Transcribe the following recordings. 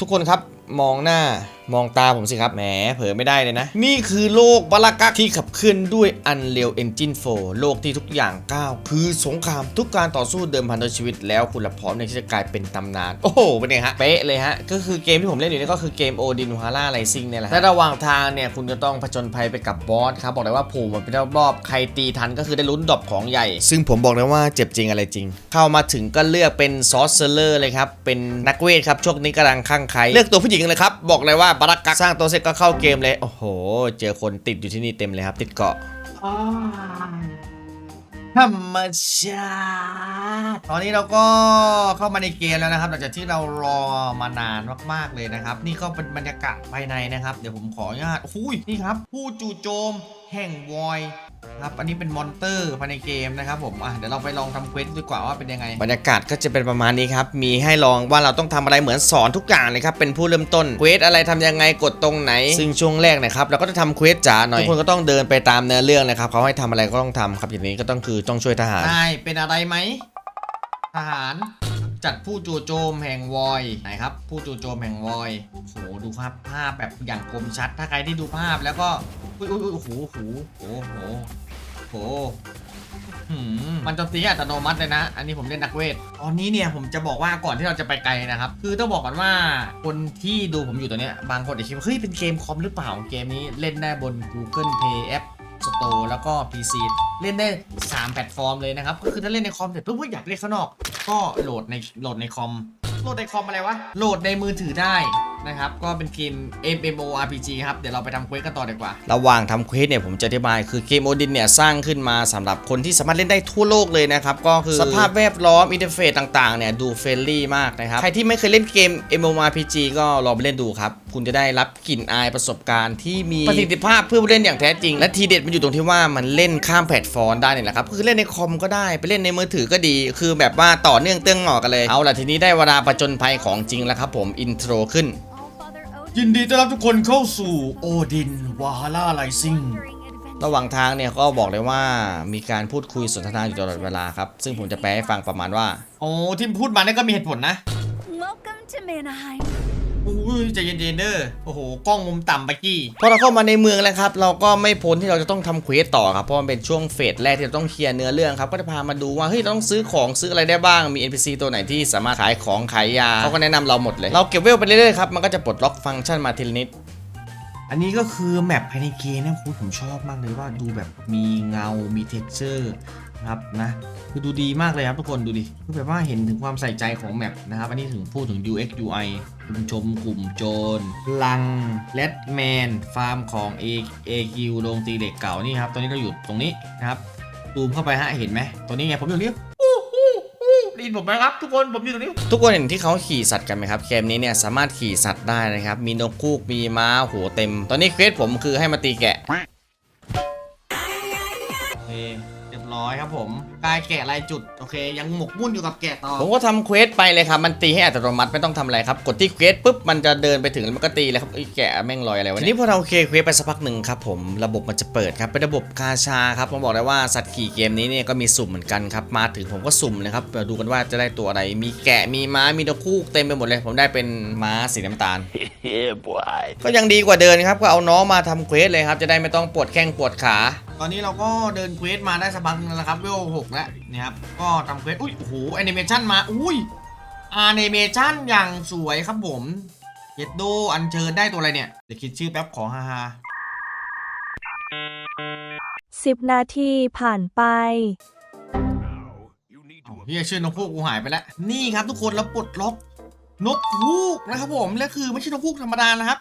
ทุกคนครับมองหน้ามองตาผมสิครับ แหม เผลอไม่ได้เลยนะ นี่คือโลกบาลากักที่ขับเคลื่อนด้วย Unreal Engine 4 โลกที่ทุกอย่างก้าว คือสงครามทุกการต่อสู้เดิมพันด้วยชีวิตแล้วคุณละพร้อมในที่จะกลายเป็นตำนาน โอ้โห เป็นไงฮะ เป๊ะเลยฮะ ก็คือเกมที่ผมเล่นอยู่นี่ก็คือเกมโอดินฮาร่าไรซิงเนี่ยแหละและระหว่างทางเนี่ยคุณจะต้องผจญภัยไปกับบอสครับบอกเลยว่าผูมันเป็นรอบๆใครตีทันก็คือได้ลุ้นดอปของใหญ่ ซึ่งผมบอกเลยว่าเจ็บจริงอะไรจริง เข้ามาถึงก็เลือกเป็นซอสเซอร์เลยครับเป็นนักเวทครับช่วงนี้กำลังข้างใครเลือกตัวผู้หญิงเลยครับบอกเลยว่าบารักกักสร้างตัวเสร็จก็เข้าเกมเลย โอ้โห เจอคนติดอยู่ที่นี่เต็มเลยครับ ติดเกาะธรรมชาติตอนนี้เราก็เข้ามาในเกมแล้วนะครับ หลังจากที่เรารอมานานมากๆเลยนะครับ นี่ก็เป็นบรรยากาศภายในนะครับ เดี๋ยวผมขออนุญาตอุ้ยนี่ครับ ผู้จู่โจม แห่งวอย ครับอันนี้เป็นมอนเตอร์ภายในเกมนะครับผมอะเดี๋ยวเราไปลองทำเควสดีกว่าว่าเป็นยังไง บรรยากาศก็จะเป็นประมาณนี้ครับ มีให้ลองว่าเราต้องทำอะไรเหมือนสอนทุกอย่างเลยครับ เป็นผู้เริ่มต้น เควสอะไรทำยังไงกดตรงไหน ซึ่งช่วงแรกนะครับเราก็จะทำเควสจ๋าหน่อย ทุกคนก็ต้องเดินไปตามเนื้อเรื่องนะครับเขาให้ทำอะไรก็ต้องทำครับอย่างนี้ก็ต้องคือต้องช่วยทหาร นายเป็นอะไรไหมทหาร จัดผู้จู่โจมแห่งวอยไหนครับ ผู้จู่โจมแห่งวอยโอ้โหดูภาพภาพแบบอย่างคมชัด ถ้าใครที่ดูภาพแล้วก็อุ้ยอุ้ยอุ้ยโอ้โหโอ้โหโอ้โหโอ้โหมันโจมตีอัตโนมัติเลยนะ อันนี้ผมเล่นนักเวท ตอนนี้เนี่ยผมจะบอกว่าก่อนที่เราจะไปไกลนะครับ คือต้องบอกก่อนว่าคนที่ดูผมอยู่ตัวเนี้บางคนอาจจะคิดว่าเฮ้ยเป็นเกมคอมหรือเปล่า เกมนี้เล่นได้บน Google Play App Store แล้วก็ PC เล่นได้ 3 แพลตฟอร์มเลยนะครับ ก็คือถ้าเล่นในคอมเสร็จปุ๊บอยากเล่นข้างนอก ก็โหลดในโหลดในคอม โหลดในคอมอะไรวะ โหลดในมือถือได้นะครับ ก็เป็นเกม MMORPG ครับ เดี๋ยวเราไปทำเควสกันต่อดีกว่า ระหว่างทำเควสเนี่ยผมจะอธิบายคือเกมโอดินเนี่ย สร้างขึ้นมาสำหรับคนที่สามารถเล่นได้ทั่วโลกเลยนะครับ ก็คือสภาพแวดล้อม อินเทอร์เฟซต่างๆเนี่ย ดูเฟรนลี่มากนะครับ ใครที่ไม่เคยเล่นเกม MMORPG ก็ลองไปเล่นดูครับ คุณจะได้รับกลิ่นอายประสบการณ์ที่มีประสิทธิภาพเพื่อผู้เล่นอย่างแท้จริง และทีเด็ดมันอยู่ตรงที่ว่ามันเล่นข้ามแพลตฟอร์มได้เนี่ยแหละครับคือเล่นในคอมก็ได้ไปเล่นในมือถือก็ดี คือแบบว่าต่อเนื่องเตื้องหงอกันเลยเอาล่ะทีนี้ได้เวลาประจนภัยของจริงแล้วครับผมอินโทรขึ้น ยินดีต้อนรับทุกคนเข้าสู่โอดินวาฮาร่าไลซิงระหว่างทางเนี่ยก็บอกเลยว่ามีการพูดคุยสนทนาอยู่ตลอดเวลาครับ ซึ่งผมจะแปลให้ฟังประมาณว่า โอ้ที่พูดมาเนี่ยก็มีเหตุผลนะ Welcome to Mannheim. อุ้ยใจเย็นๆเด้อโอ้โหกล้องมุมต่ำไปกี้พอเราเข้ามาในเมืองแล้วครับเราก็ไม่พ้นที่เราจะต้องทำเควสต่อครับเพราะมันเป็นช่วงเฟสแรกที่เราต้องเคลียร์เนื้อเรื่องครับก็จะพามาดูว่าเฮ้ยเราต้องซื้อของซื้ออะไรได้บ้างมี NPC ตัวไหนที่สามารถขายของขายยาเขาก็แนะนำเราหมดเลย เราเก็บเวลไปเรื่อยๆครับมันก็จะปลดล็อกฟังก์ชันมาทีละนิดอันนี้ก็คือแมปภายในเกมนะคุณผมชอบมากเลยว่าดูแบบมีเงา มีเท็กเจอร์ ครับนะคือดูดีมากเลยครับทุกคนดูดิคือแบบว่าเห็นถึงความใส่ใจของแมปนะครับอันนี้ถึงพูดถึง UX UI คุณชมกลุ่มโจรลังเลดแมนฟาร์มของ A AQ โรงตีเหล็กเก่านี่ครับตอนนี้เราอยู่ตรงนี้นะครับซูมเข้าไปฮะเห็นไหมตัวนี้ไงผมอยู่นี้ได้ยินผมไหมครับทุกคนผมอยู่ตรงนี้ ทุกคนเห็นที่เขาขี่สัตว์กันไหมครับเกมนี้เนี่ยสามารถขี่สัตว์ได้นะครับมีนกคูกมีม้าโหเต็ม ตอนนี้เควสผมคือให้มาตีแกะ รียบร้อยครับผมกายแกะลายจุดโอเคยังหมกมุ่นอยู่กับแกะต่อผมก็ทำเควสไปเลยครับ มันตีให้อัตโนมัติไม่ต้องทำอะไรครับ กดที่เควสปุ๊บมันจะเดินไปถึงแล้วมันก็ตีเลยครับไอ้ยแกะแม่งลอยอะไรวะเนี่ยทีนี้พอเราเคลียร์เควสไปสักพักหนึ่งครับผมระบบมันจะเปิดครับเป็นระบบกาชาครับผมบอกเลยว่าสัตว์ขี่เกมนี้เนี่ยก็มีสุ่มเหมือนกันครับมาถึงผมก็สุ่มเลยครับมาดูกันว่าจะได้ตัวอะไร มีแกะมีม้ามีนกคูกเต็มไปหมดเลย ผมได้เป็นม้าสีน้ำตาล yeah, boy. ก็ยังดีกว่าเดินครับก็เอาน้องมาทำเควสเลยครับจะได้ไม่ต้องปวดแข้งปวดขา ตอนนี้เราก็เดินเควสมาได้สักพักนึงแล้วครับเวลหกแล้วนี่ครับก็ทำเควสอุ้ยโอ้โหแอนิเมชันมาอุ้ยแอนิเมชันอย่างสวยครับผมเย็ดโดอันเชิญได้ตัวอะไรเนี่ยเดี๋ยวคิดชื่อแป๊บขอฮาฮา10นาทีผ่านไปเฮียชื่อนกพูกกูหายไปแล้ว นี่ครับทุกคนเราปลดล็อก นกพูกนะครับผมและคือไม่ใช่นกพูกธรรมดานะครับ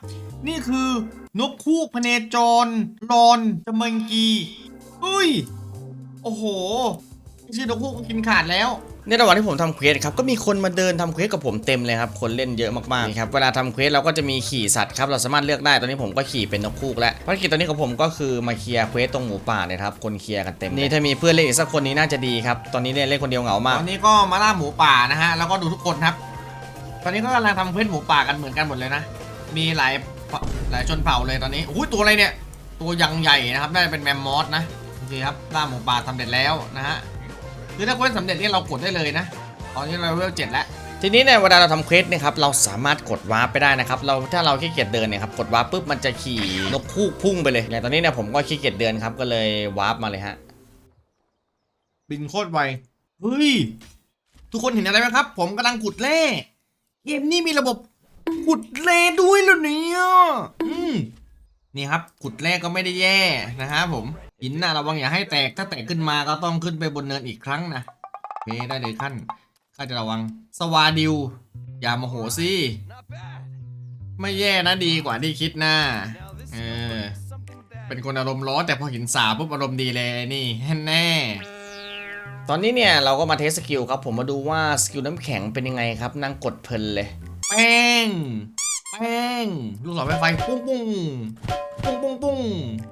นี่คือนกพูกพเนจรรอนจมังกีเฮ้ย โอ้โห ชื่อนกพูกก็กินขาดแล้วในระหว่างที่ผมทำเควสครับก็มีคนมาเดินทำเควสกับผมเต็มเลยครับคนเล่นเยอะมากๆนี่ครับเวลาทำเควสเราก็จะมีขี่สัตว์ครับเราสามารถเลือกได้ตอนนี้ผมก็ขี่เป็นนกพูกแล้วภารกิจตอนนี้ของผมก็คือมาเคลียร์เควสตรงหมูป่าเนี่ยครับคนเคลียร์กันเต็มนี่ถ้ามีเพื่อนเล่นอีกสักคนนี้น่าจะดีครับตอนนี้เนี่ยเล่นคนเดียวเหงามากตอนนี้ก็มาล่าหมูป่านะฮะแล้วก็ดูทุกคนครับ ตอนนี้ก็กำลังทำเควสหมูป่ากันเหมือนกันหมดเลยนะ มีหลายหลายชนเผ่าเลยตอนนี้โอ้ยตัวอะไรเนี่ย ตัวยังใหญ่นะครับ น่าจะเป็นแมมมอสนะ โอเคครับล่าหมูป่าสำเร็จแล้วนะฮะ คือถ้าเควสสำเร็จนี่เรากดได้เลยนะ ตอนนี้เราเลเวลเจ็ดแล้วทีนี้เนี่ยเวลาเราทำเควสเนี่ยครับเราสามารถกดวาร์ปไปได้นะครับเราถ้าเราขี้เกียจเดินเนี่ยครับกดวาร์ปปุ๊บมันจะขี่นกคู่พุ่งไปเลยอย่างตอนนี้เนี่ยผมก็ขี้เกียจเดินครับก็เลยวาร์ปมาเลยฮะบินโคตรไวเฮ้ยทุกคนเห็นอะไรไหมครับ ผมกำลังขุดแร่ เกมนี้มีระบบขุดแร่ด้วยเหรอเนี่ยอืมนี่ครับขุดแร่ก็ไม่ได้แย่นะครับผมหินน่ะระวังอย่าให้แตกถ้าแตกขึ้นมาก็ต้องขึ้นไปบนเนินอีกครั้งนะโอเคได้เลยขั้นข้าจะระวังสวาดิว อย่าโมโหสิไม่แย่นะดีกว่าที่คิดนะเออเป็นคนอารมณ์ร้อนแต่พอห็นสาปุ๊บอารมณ์ดีเลยนี่แน่ ตอนนี้เนี่ยเราก็มาเทสสกิลครับ ผมมาดูว่าสกิลน้ำแข็งเป็นยังไงครับ นั่งกดเพลินเลย แป้ง แป้งลูกศรไฟไฟปุ้งปุ้งปุ้งปุ้งปุ้ง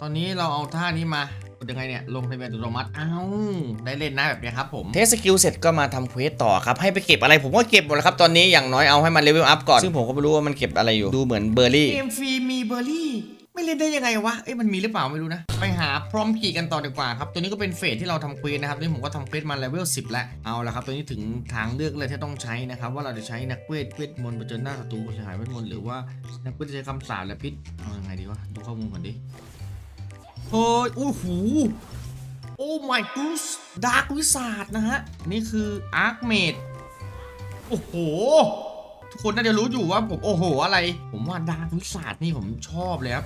ตอนนี้เราเอาท่านี้มากดยังไงเนี่ยลงทะเบียนอัตโนมัติอ้าวได้เล่นนะแบบเนี้ยครับผมเทสสกิลเสร็จก็มาทำเควสต่อครับ ให้ไปเก็บอะไรผมก็เก็บหมดแล้วครับตอนนี้อย่างน้อยเอาให้มันเลเวลอัพก่อนซึ่งผมก็ไม่รู้ว่ามันเก็บอะไรอยู่ดูเหมือนเบอร์รี่เกมฟรีมีเบอร์รี่ ไม่เล่นได้ยังไงวะ เอ้ยมันมีหรือเปล่าไม่รู้นะ ไปหาพร้อมขี่กันต่อดีกว่าครับ ตัวนี้ก็เป็นเฟสที่เราทำเควสนะครับนี่ผมก็ทำเควสมาเลเวล10 แล้ว เอาละครับ ตัวนี้ถึงทางเลือกเลยที่ต้องใช้นะครับ ว่าเราจะใช้นักเวทเวทมนต์เผชิญหน้าศัตรูเสียหายเวทมนต์หรือว่านักเวทจะใช้คำสาปและพิษ เอายังไงดีวะ ดูข้อมูลก่อนดิเฮ้ยโอ้โหโอ้ my g o o s ดาร์กวิสาดนะฮะนี่คืออาร์คเมดโอ้โหทุกคนน่าจะรู้อยู่ว่าผมโอ้โหอะไร ผมว่าดาร์กวิสาดนี่ผมชอบเลยครับ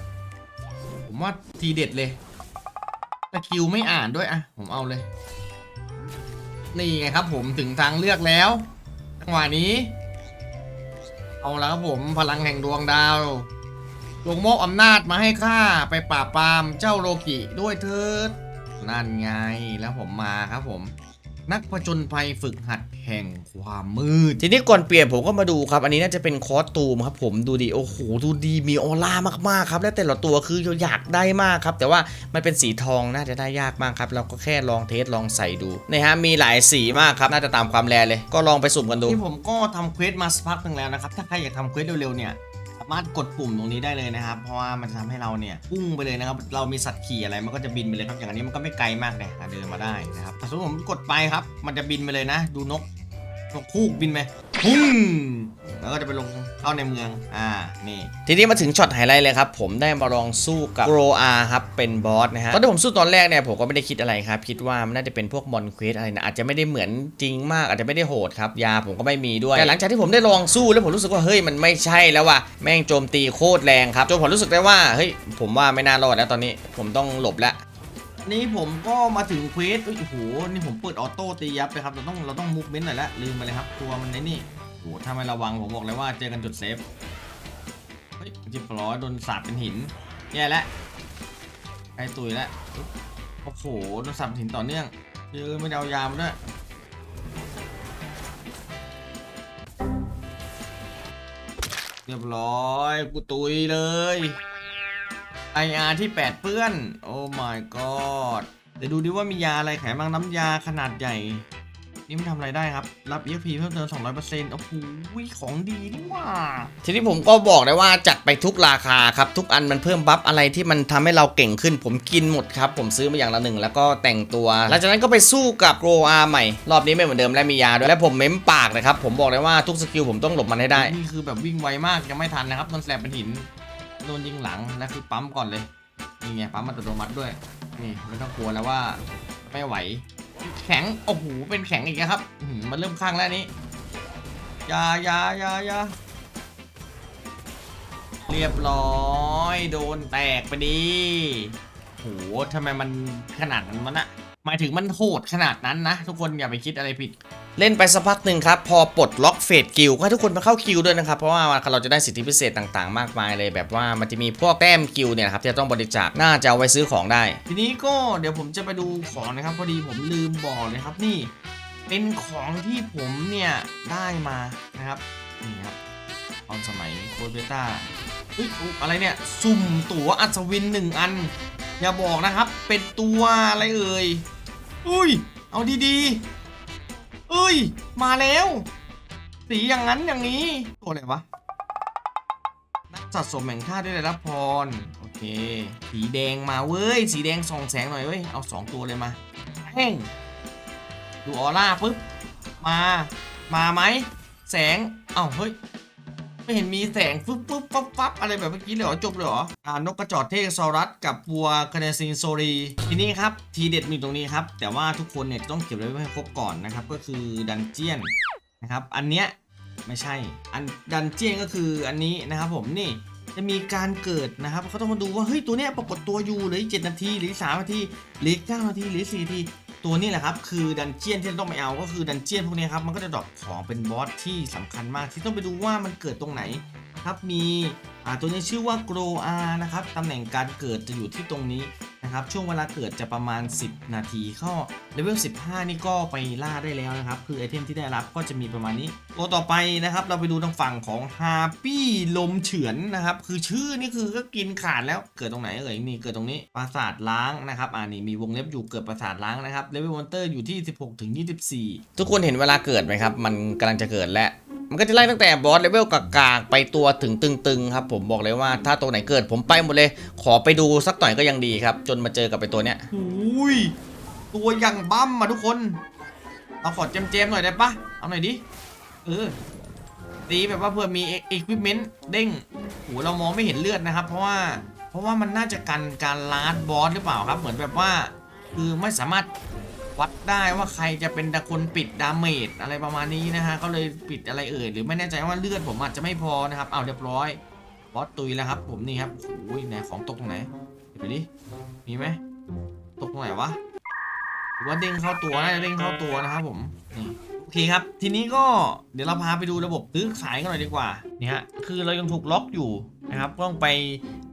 ผมว่าทีเด็ดเลยสกิลไม่อ่านด้วยอะผมเอาเลย นี่ไงครับผมถึงทางเลือกแล้วจังหวะนี้ เอาแล้วครับผมพลังแห่งดวงดาวจงโมอบอำนาจมาให้ข้าไปปราบปรามเจ้าโลกิด้วยเถิดนั่นไงแล้วผมมาครับผม นักผจญภัยฝึกหัดแห่งความมืด ทีนี้ก่อนเปลี่ยนผมก็มาดูครับ อันนี้น่าจะเป็นคอสตูมครับผมดูดีโอ้โหดูดีมีออร่ามากๆครับและแต่ละตัวคืออยากได้มากครับ แต่ว่ามันเป็นสีทองน่าจะได้ยากมากครับ เราก็แค่ลองเทสลองใส่ดูนะฮะมีหลายสีมากครับน่าจะตามความแรเลย ก็ลองไปสุ่มกันดูที่ผมก็ทำเควสมาสักพักหนึงแล้วนะครับถ้าใครอยากทำเควสเร็วๆเนี่ยสามารถกดปุ่มตรงนี้ได้เลยนะครับ เพราะว่ามันจะทำให้เราเนี่ยพุ่งไปเลยนะครับ เรามีสัตว์ขี่อะไรมันก็จะบินไปเลยครับ อย่างอันนี้มันก็ไม่ไกลมากเลยอะเดินมาได้นะครับแต่สมมติผมกดไปครับ มันจะบินไปเลยนะ ดูนก นกคูกบินไปพุ่งแล้วก็จะไปลงเข้าในเมือง อ่า นี่ ทีนี้มาถึงช็อตไฮไลท์เลยครับ ผมได้มาลองสู้กับโกรอาครับ เป็นบอสนะฮะ ตอนที่ผมสู้ตอนแรกเนี่ย ผมก็ไม่ได้คิดอะไรครับ คิดว่ามันน่าจะเป็นพวกมอนเควสอะไรนะ อาจจะไม่ได้เหมือนจริงมาก อาจจะไม่ได้โหดครับ ยาผมก็ไม่มีด้วย แต่หลังจากที่ผมได้ลองสู้แล้วผมรู้สึกว่า เฮ้ย มันไม่ใช่แล้วว่ะ แม่งโจมตีโคตรแรงครับ จนผมรู้สึกได้ว่า เฮ้ย ผมว่าไม่น่ารอดแล้วตอนนี้ ผมต้องหลบแล้ว นี่ผมก็มาถึงเควสโอ้โห นี่ผมเปิดออโต้ตียับเลยครับ เราต้องเราต้องมูฟเมนต์หน่อยละลืมไปเลยครับตัวมันในนี่โอ้โหถ้าไม่ระวังผมบอกเลยว่าเจอกันจุดเซฟ เฮ้ยจิบร้อยโดนสาดเป็นหิน แย่แล้วไอตุยแล้วโอ้โหโดนสาดเป็นหินต่อเนื่องเจอไม่ได้เอายามด้วยเรียบร้อย กูตุยเลย IR ที่ 8 เปื้อน โอ้ my god เดี๋ยวดูดิว่ามียาอะไรขายบ้างน้ำยาขนาดใหญ่ นี่มันทำอะไรได้ครับ รับ EXP เพิ่มเติม 200%โอ้โหของดีนี่หว่า ทีนี้ผมก็บอกได้ว่าจัดไปทุกราคาครับ ทุกอันมันเพิ่มบัฟอะไรที่มันทำให้เราเก่งขึ้น ผมกินหมดครับ ผมซื้อมาอย่างละหนึ่งแล้วก็แต่งตัวหลังจากนั้นก็ไปสู้กับโกอาใหม่ รอบนี้ไม่เหมือนเดิมและมียาด้วยและผมเม้มปากนะครับผมบอกเลยว่าทุกสกิลผมต้องหลบมันให้ได้ นี่คือแบบวิ่งไวมากยังไม่ทันนะครับโดนแสลบเป็นหิน โดนยิงหลังแล้วคือปั๊มก่อนเลยนี่ไงปั๊มอัตโนมัติด้วยนี่ไม่ต้องกลัวแล้วว่าไม่ไหว แข็งโอ้โหเป็นแข็งอีกแล้วครับมันเริ่มข้างแล้วนี้ยายายายาเรียบร้อย โดนแตกไปดีโหทำไมมันขนาดนั้นมันอะหมายถึงมันโหดขนาดนั้นนะ ทุกคนอย่าไปคิดอะไรผิด เล่นไปสักพักหนึ่งครับ พอปลดล็อกเฟสกิลก็ให้ทุกคนมาเข้าคิวด้วยนะครับ เพราะว่าเราจะได้สิทธิพิเศษต่างๆ มากมายเลย แบบว่ามันจะมีพวกแต้มกิลเนี่ยครับที่จะต้องบริจาคน่าจะเอาไว้ซื้อของได้ ทีนี้ก็เดี๋ยวผมจะไปดูของนะครับ พอดีผมลืมบอกเลยครับนี่ เป็นของที่ผมเนี่ยได้มานะครับนี่ครับตอนสมัยโคเบต้าอุ๊ยอะไรเนี่ยสุ่มตั๋วอัศวินหนึ่งอัน อย่าบอกนะครับ เป็นตัวอะไรเอ่ยอุ้ยเอาดีๆ เอ้ย มาแล้ว สีอย่างนั้นอย่างนี้ตัวอะไรวะนักสะสมแห่งท่าได้รับพร โอเค สีแดงมาเว้ย สีแดงส่องแสงหน่อยเว้ย เอาสองตัวเลยมาแห้งดูออร่าปุ๊บ มา มาไหม แสง เอ้า เฮ้ย ไม่เห็นมีแสงฟึ๊บฟึ๊บฟับฟับอะไรแบบเมื่อกี้เลยเหรอจบเลยเหรออ่านกกระจอกเทกซอรัสกับวัวคาเนซินโซรีทีนี้ครับทีเด็ดมีตรงนี้ครับ แต่ว่าทุกคนเนี่ยต้องเก็บไว้ให้ครบก่อนนะครับก็คือดันเจียนนะครับอันเนี้ยไม่ใช่ อันดันเจียนก็คืออันนี้นะครับผมนี่จะมีการเกิดนะครับเขาต้องมาดูว่าเฮ้ยตัวเนี้ยปรากฏตัวอยู่เหรือเจ็ดนาทีหรือสามนาทีหรือเก้านาทีหรือสี่นาที ตัวนี้แหละครับคือดันเจียนที่เราต้องไปเอาก็คือดันเจียนพวกนี้ครับมันก็จะดรอปของเป็นบอสที่สำคัญมากที่ต้องไปดูว่ามันเกิดตรงไหนครับมีอ่าตัวนี้ชื่อว่าโกรอานะครับตำแหน่งการเกิดจะอยู่ที่ตรงนี้ นะครับช่วงเวลาเกิดจะประมาณ 10 นาทีเข้าเลเวล15 นี่ก็ไปล่าได้แล้วนะครับ คือไอเทมที่ได้รับก็จะมีประมาณนี้ ตัวต่อไปนะครับ เราไปดูทางฝั่งของฮาปี้ลมเฉือนนะครับ คือชื่อนี่คือก็กินขาดแล้วเกิดตรงไหนเอ่ยนี่เกิดตรงนี้ปราสาทล้างนะครับอ่านี่มีวงเล็บอยู่เกิดปราสาทล้างนะครับเลเวลมอนเตอร์อยู่ที่ 16ถึง24 ทุกคนเห็นเวลาเกิดไหมครับ มันกำลังจะเกิดแล้ว มันก็จะไล่ตั้งแต่บอสเลเวลกากๆไปตัวถึงตึงๆครับ ผมบอกเลยว่าถ้าตัวไหนเกิดผมไปหมดเลย ขอไปดูสักหน่อยก็ยังดีครับ จนมาเจอกับไปตัวเนี้ยอุ้ยตัวยังบั้มมาทุกคนเอาขอเจมๆหน่อยได้ปะเอาหน่อยดิเออตีแบบว่าเพื่อมีเอ็กวิปเมนต์เด้งโหเรามองไม่เห็นเลือดนะครับ เพราะว่าเพราะว่ามันน่าจะกันการลาดบอสหรือเปล่าครับ เหมือนแบบว่าคือไม่สามารถ วัดได้ว่าใครจะเป็นดาคนปิดดาเมจอะไรประมาณนี้นะฮะก็เลยปิดอะไรเอ่ยหรือไม่แน่ใจว่าเลือดผมอาจจะไม่พอนะครับเอาเรียบร้อยบอสตุยแล้วครับ ผมนี่ครับโอ้ยไหนของตกตรงไหนเดี๋ยวดิมีไหมตกตรงไหนวะหรือว่าเด้งเข้าตัวน่าจะเด้งเข้าตัวนะครับผมนี่โอเคครับ ทีนี้ก็เดี๋ยวเราพาไปดูระบบซื้อขายกันหน่อยดีกว่านี่ฮะคือเรายังถูกล็อกอยู่นะครับต้องไป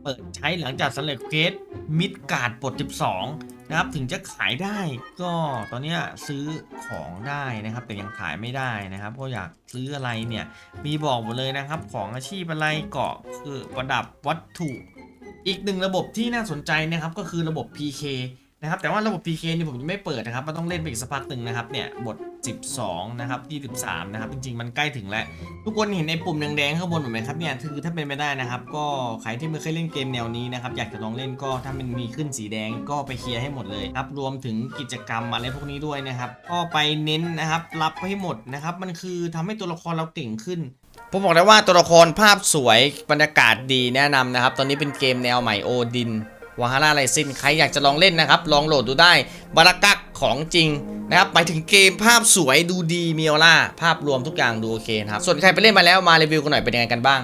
เปิดใช้หลังจากสำเร็จเควสมิดการ์ดปลด 12 นะครับถึงจะขายได้ก็ตอนนี้ซื้อของได้นะครับ แต่ยังขายไม่ได้นะครับ ก็อยากซื้ออะไรเนี่ยมีบอกหมดเลยนะครับ ของอาชีพอะไรเกาะคือประดับวัตถุ อีกหนึ่งระบบที่น่าสนใจนะครับก็คือระบบ PK นะครับแต่ว่าระบบ PK นี่ผมยังไม่เปิดนะครับมันต้องเล่นไปอีกสักพักหนึ่งนะครับเนี่ยบท 12 นะครับ 23 นะครับ จริงๆ มันใกล้ถึงแล้ว ทุกคนเห็นในปุ่มแดงๆข้างบนไหมครับเนี่ยคือถ้าเป็นไม่ได้นะครับ ก็ใครที่ไม่เคยเล่นเกมแนวนี้นะครับอยากจะลองเล่นก็ถ้ามันมีขึ้นสีแดงก็ไปเคลียร์ให้หมดเลยครับรวมถึงกิจกรรมอะไรพวกนี้ด้วยนะครับก็ไปเน้นนะครับรับให้หมดนะครับมันคือทำให้ตัวละครเราเก่งขึ้นผมบอกได้ว่าตัวละครภาพสวยบรรยากาศดีแนะนำนะครับตอนนี้เป็นเกมแนวใหม่โอดิน วาฮาร่าไรซินใครอยากจะลองเล่นนะครับ ลองโหลดดูได้บารากักของจริงนะครับไปถึงเกมภาพสวยดูดีมีออร่าภาพรวมทุกอย่างดูโอเคนะครับส่วนใครไปเล่นมาแล้วมารีวิวกันหน่อยเป็นยังไงกันบ้าง